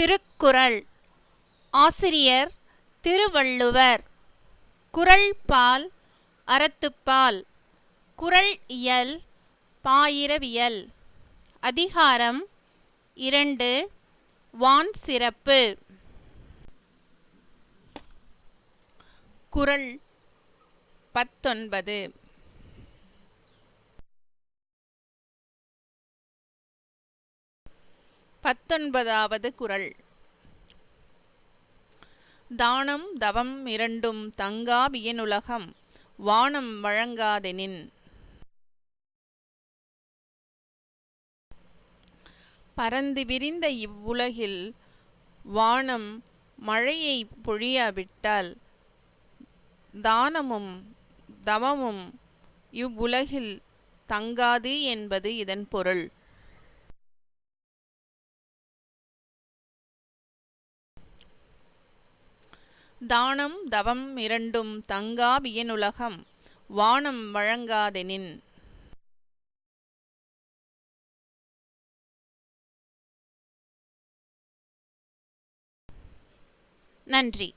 திருக்குறள். ஆசிரியர் திருவள்ளுவர். குரல் பால் அறத்துப்பால். குறள் இயல் பாயிரவியல். அதிகாரம் இரண்டு வான் சிறப்பு. குறள் பத்தொன்பது. பத்தொன்பதாவது குறள் தானம் தவம் இரண்டும் தங்கா வியனுலகம் வானம் வழங்காதெனின் பரந்து விரிந்த இவ்வுலகில் வானம் மழையை பொழியாவிட்டால் தானமும் தவமும் இவ்வுலகில் தங்காது என்பது இதன் பொருள். தானம் தவம் இரண்டும் தங்கா வியனுலகம் வானம் வழங்காதெனின். நன்றி.